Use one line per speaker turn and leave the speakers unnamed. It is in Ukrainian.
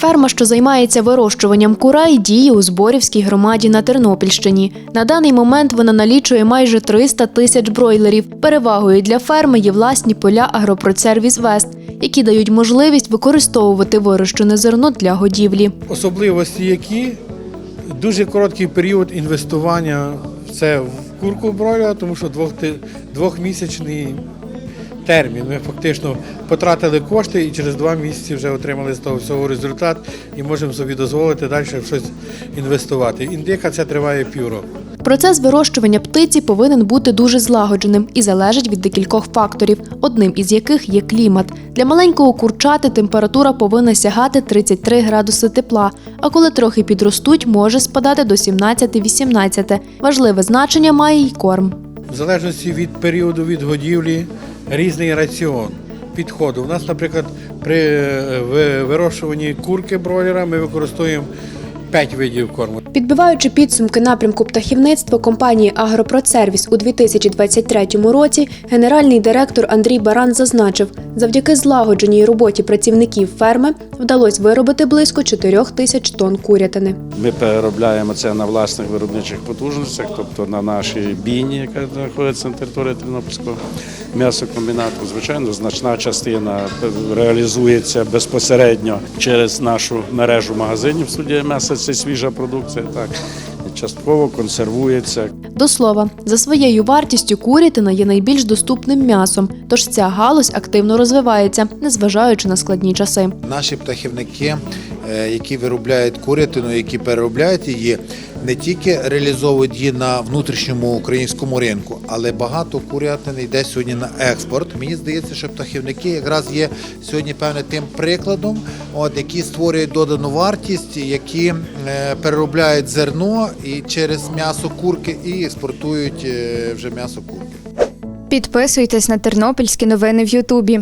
Ферма, що займається вирощуванням курей, діє у Зборівській громаді на Тернопільщині. На даний момент вона налічує майже 300 тисяч бройлерів. Перевагою для ферми є власні поля Агропроцервіс Вест, які дають можливість використовувати вирощене зерно для годівлі.
Особливості які дуже короткий період інвестування в це в курку бройлера, тому що двох, двохмісячний термін. Ми фактично потратили кошти і через два місяці вже отримали з того всього результат і можемо собі дозволити далі в щось інвестувати. Індика це триває півроку.
Процес вирощування птиці повинен бути дуже злагодженим і залежить від декількох факторів, одним із яких є клімат. Для маленького курчати температура повинна сягати 33 градуси тепла, а коли трохи підростуть, може спадати до 17-18. Важливе значення має й корм.
В залежності від періоду відгодівлі різний раціон підходу. У нас, наприклад, при е, вирощуванні курки бройлера ми використовуємо 5 видів корму.
Підбиваючи підсумки напрямку птахівництва компанії Агропродсервіс у 2023 році, генеральний директор Андрій Баран зазначив, завдяки злагодженій роботі працівників ферми вдалося виробити близько 4 тисяч тонн курятини.
Ми переробляємо це на власних виробничих потужностях, тобто на нашій бійні, яка знаходиться на території Тернопільського м'ясокомбінату. Звичайно, значна частина реалізується безпосередньо через нашу мережу магазинів. Студія м'яса це свіжа продукція. Так частково консервується.
До слова, за своєю вартістю курятина є найбільш доступним м'ясом, тож ця галузь активно розвивається, незважаючи на складні часи.
Наші птахівники, е, які виробляють курятину, які переробляють її, не тільки реалізовують її на внутрішньому українському ринку, але багато курятини йде сьогодні на експорт. Мені здається, що птахівники якраз є сьогодні певне тим прикладом, от які створюють додану вартість, які е, переробляють зерно і через м'ясо курки і експортують е, вже м'ясо курки.
Підписуйтесь на тернопільські новини в Ютубі.